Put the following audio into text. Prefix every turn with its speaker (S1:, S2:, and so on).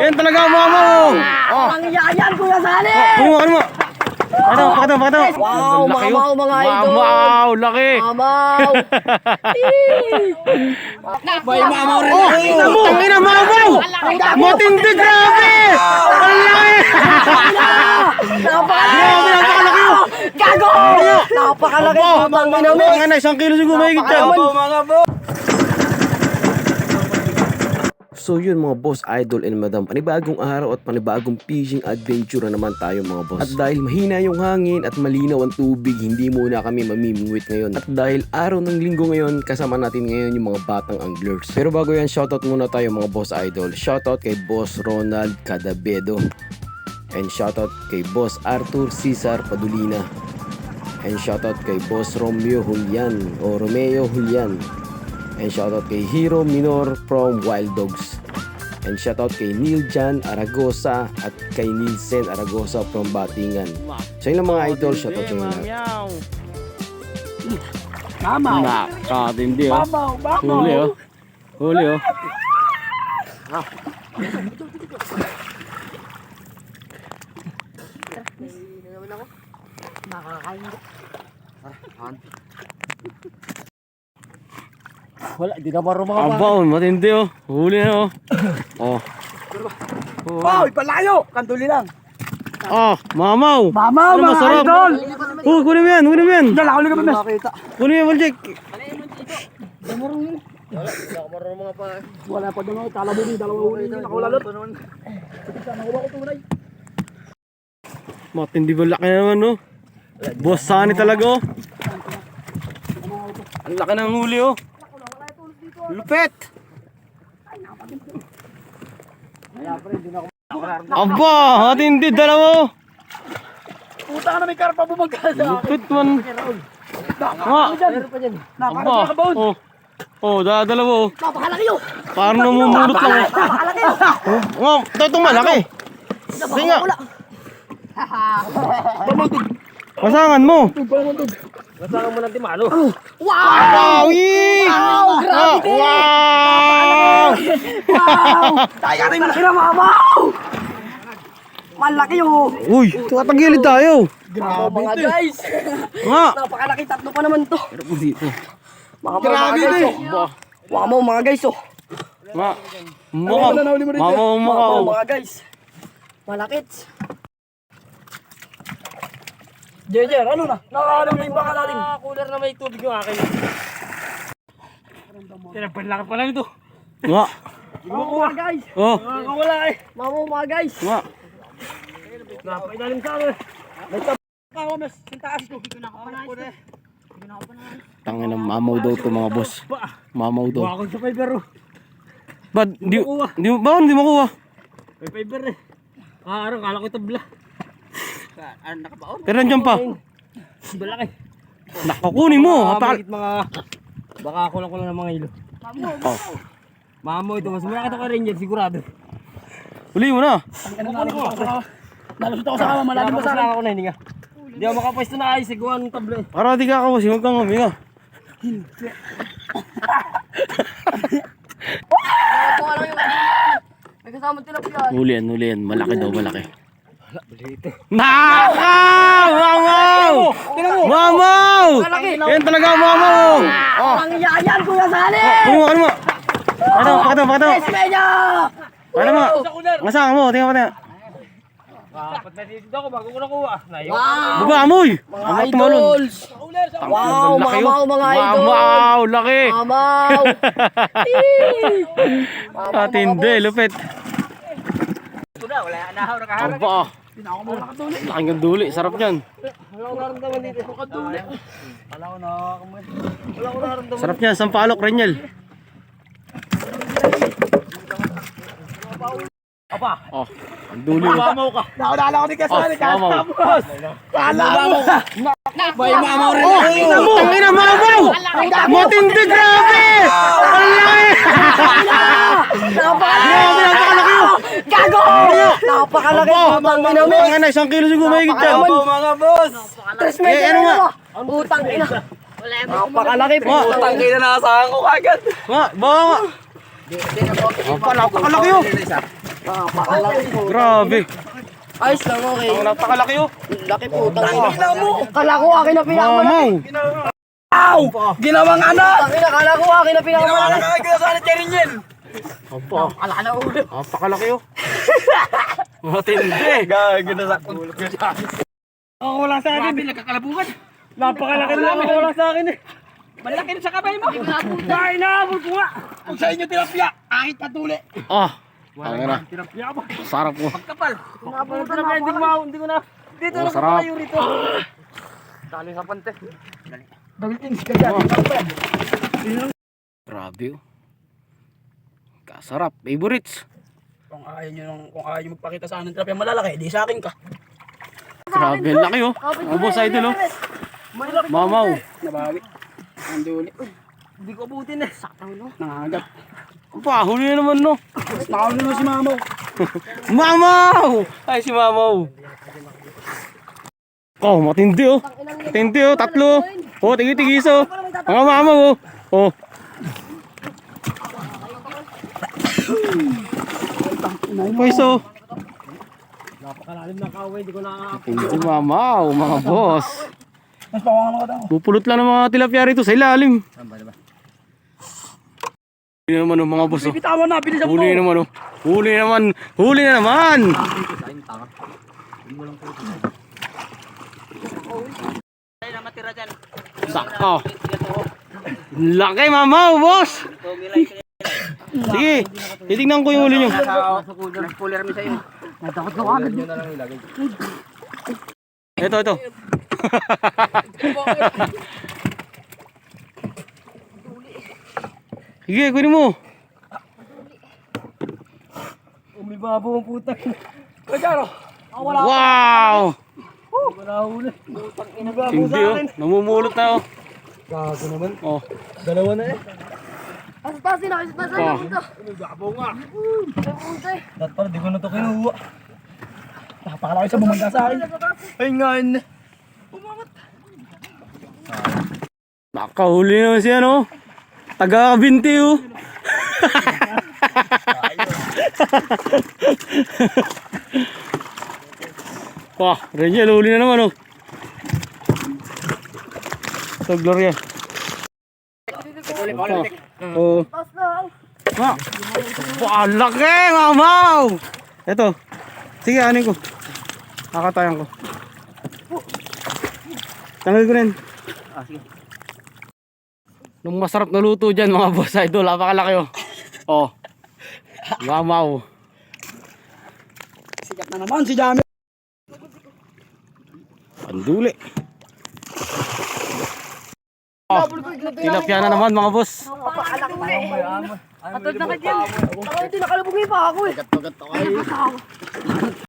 S1: Yan talaga ang mama mo. Oh.
S2: Ang yayan, Kuya Sani!
S1: Ano mo, ano mo? Ano, pakita, pakita.
S2: Wow,
S1: Laki,
S2: mamaw,
S1: oh.
S2: mga idol.
S1: Wow, laki.
S2: Mamaw!
S3: May mamaw rin.
S1: Oh, tangina mamaw. Matindi, grabe. Ang laki.
S2: Napakalaki!
S1: Grabe, napakalaki oh.
S2: Gago! Napakalaki
S1: Opo.
S2: po bang ginamit.
S1: Mga na, isang kilo siguro mahigit yan.
S3: mga bo.
S4: So yun mga boss, idol and madam, panibagong araw at panibagong fishing adventure na naman tayo mga boss. At dahil mahina yung hangin at malinaw ang tubig, hindi muna kami mamimingwit ngayon. At dahil araw ng linggo ngayon, kasama natin ngayon yung mga batang anglers. Pero bago yan, shoutout muna tayo mga boss idol. Shoutout kay Boss Ronald Cadabedo. And shoutout kay Boss Arthur Cesar Padulina. And shoutout kay Boss Romeo Julian o Romeo Julian. And shoutout kay Hero Minor from Wild Dogs. And shoutout kay Neil Jan Aragosa at kay Nielsen Aragosa from Batingan. Sa ilang mga idol, shoutout sa inyo lahat.
S3: Mamaw.
S1: Nakatindi oh.
S3: Mamaw, mamaw.
S1: Huli oh. Huli oh.
S3: Wala, di na marunong mga
S1: Aba, oh, matindi oh. Huli na oh. Oh.
S3: Wow, palayo. Kanduli lang.
S1: Ah, mamaw.
S3: Mamaw,
S1: Ano,
S3: mga
S1: masarap.
S3: idol.
S1: Oh, kunin mo yan, kunin mo yan.
S3: Dala, huli ka ba, mes? Makita.
S1: Kunin mo yan, Waljek.
S3: Wala pa doon. Kala mo din, dalawa huli. Nakawalalot.
S1: Matindi ba laki na naman no? Boss Sunny talaga oh. Ang laki ng huli oh. Lupet. Aba, matindi dalawa oh.
S3: Puta ka na may karpa bumagkasa.
S1: Lupit man. Nga. Aba. Oh. Oh, da dalawa oh.
S2: Napakalaki yun!
S1: Parang namumulot lang oh.
S2: Napakalaki yun!
S1: Nga, ito itong malaki. Sige nga. Pasangan mo.
S2: Wow!
S1: Wow! Yee!
S2: Wow! Grabe!
S1: Wow!
S2: Wow! Tayo rin malaki na mamaw! Malaki yun!
S1: Uy, tumatagilid tayo.
S2: Grabe mga guys!
S1: Nga.
S2: Napakalaki, tatlo pa naman to.
S1: dito.
S2: Mga mga, mga guys oh. Wow mo mga guys oh.
S1: Nga. Mama, mukha.
S2: Wow
S1: oh.
S2: mga guys. Malakit. Jejer, ano na? Nakaano na yung baka natin.
S3: Cooler na may tubig yung akin. Panlaki pala nito.
S1: Nga.
S2: Mga guys.
S1: Oh,
S3: Nakakawala eh.
S2: Mga guys.
S1: nga.
S3: Napailalim sa akin. May tab... Ako, mes. Yung taas ko.
S1: Tangin ng mamaw daw to mga boss. Mamaw daw.
S3: Buwa ko sa fiber oh.
S1: Ba't di, di, bakit hindi makuha?
S3: May fiber eh. Ah, ano, kala ko tabla.
S1: Pero nandiyan pa.
S3: Balaki.
S1: Nakakunin mo.
S3: Baka
S1: Apakal.
S3: bakit mga... Baka kulang kulang ng mga ilo.
S1: Oh.
S3: Mamo ito, mas malaki ito ka Ranger, sigurado.
S1: Huli mo na.
S3: Nalusot ako sa kama, malalim ba sa akin? ako na, hindi nga. Hindi ako makapwesto na ayos, iguan ng tabla eh.
S1: Para di ka kawasin. Huwag kang huminga.
S2: Ito lang yung May kasama tilapia.
S1: Huli yan, huli yan. Malaki daw, malaki. Naka! Mamaw! Mamaw! Yan talaga ang mamaw! Oh.
S2: Ang yayan Kuya Sani!
S1: Ano mo, ano mo? Pakita mo, pakita mo, pakita mo.
S2: Esmeño!
S1: Pakita mo. Masama mo, tingnan mo, tingnan.
S3: Dapat natitid ako bago ko nakuha.
S2: Wow!
S1: Baba, amoy!
S2: Mga
S1: Amoy tumalon.
S2: idols! Wow! Mamaw
S1: oh.
S2: mga idol!
S1: Wow, laki!
S2: Mamaw!
S1: Atindi, lupit.
S3: Ito na, wala na ako.
S1: Aba, laking ng duli. Sarap yan.
S3: Wala ko naramdaman dito. Kaduli. Wala ko na Wala ko naramdaman.
S1: Sarap yan, sampalok, Renyel.
S3: Apa,
S1: Oh, ang duli. mo.
S3: mamaw ka. Naunala ko ni
S1: Oh, mamaw.
S3: Kala mo. May mamaw rin.
S1: Oh, tangina, mamaw! Matindi, grabe! Ang laki! Grabe!
S2: Gago! Napakalaki po bang ginamit.
S1: Mga na, isang kilo siguro mahigit yan.
S3: mga boss.
S2: Tres
S1: Eh,
S2: meter
S1: ano nga?
S2: na Utang ina. Napakalaki po.
S1: Oh.
S3: Utang kayo na nakasahan ko kagad.
S1: Nga, baka nga. Oh, pa, napakalaki oh.
S2: Napakalaki po.
S1: Grabe.
S2: Ayos lang, okay.
S1: Ang napakalaki oh.
S2: Laki po. Tangina mo. Kala ko akin na pinakamalaki.
S1: Mamaw.
S3: Ginawang ano?
S2: Tangina, kala ko akin na pinakamalaki.
S3: Nakakagaya sa akin rin yan.
S1: Opo.
S2: Kala ka na ulo.
S1: Napakalaki oh. Matindi.
S3: Gagawin na sa kulot ko.
S1: Ako wala sa akin.
S3: Grabe, nagkakalabukan.
S1: Napakalaki na ako wala sa akin eh.
S3: Malaki na sa kamay mo.
S1: Dahil naabot ko nga.
S3: Kung sa inyo tilapia, kahit patuli.
S1: Ah. Ang na. Sarap ko.
S3: Kapal.
S1: Napunta na hindi ko ma, hindi ko na. Dito
S3: Oh,
S1: na
S3: sarap.
S1: kayo rito.
S3: Dali sa pante.
S2: Bagilin ka dyan.
S1: Grabe oh. Kasarap. Favorites.
S3: Kung ayaw nyo, nang- kung ayaw nyo magpakita sa akin ng tilapia malalaki, di sa akin ka.
S1: Grabe, ang laki oh. Ang boss idol oh. Mamaw.
S3: Nabawi. Ang duli. Hindi ko abutin eh. Saktaw no. Nangagat.
S1: Pa, huli na naman no.
S3: Nakaulo na si Mamo.
S1: Mamaw! Ay, si Mamaw. Oh, matindi oh. Matindi oh, tatlo. Oh, tigi-tigis oh. Mga mamaw oh. Oh. Pweso.
S3: Napakalalim ng kaway, hindi ko na...
S1: Hindi mamaw, mga boss.
S3: Mas pawangan ako daw.
S1: Pupulot lang ng mga tilapia rito sa ilalim. Huli naman oh, mga boss oh.
S3: Bitawan na, bilisan mo.
S1: Huli naman oh. Huli naman. Huli na naman. Sakto. Laki mamaw, boss. Sige, titignan ko yung huli nyo.
S3: Puller mo sa'yo.
S2: Natakot ko agad.
S1: Ito, ito. Sige, kunin mo.
S3: Umibabo ang putak. Kajaro.
S1: Wow!
S3: Wala huli.
S1: Hindi oh, namumulot na oh.
S3: Gago naman.
S1: Oh,
S3: Dalawa na eh.
S2: Asa taas sila, asa taas
S1: Oh.
S2: sila.
S3: Gabo nga.
S2: Ay, puta eh.
S3: Dapat pala, di ko na ito kinuha. Napakalaki sa bumanda sa akin. Ay nga yun eh.
S1: nakahuli naman siya no. Taga binti oh. Wah, Rangel, huli na naman oh. Ito, Gloria. Oh.
S2: Na.
S1: Ah. Wah, laki, mamaw! Ito. Sige, anin ko. Kakatayan ko. Tanggal ko rin.
S3: Ah, sige.
S1: Nung masarap na luto dyan, mga boss idol. Napakalaki oh. Oh. Mamaw.
S3: Sikat na naman si Jami.
S1: Panduli. Oh, tilapia na naman mga boss.
S2: Eh. Atod na ka dyan. Ako hindi nakalubungi pa ako eh.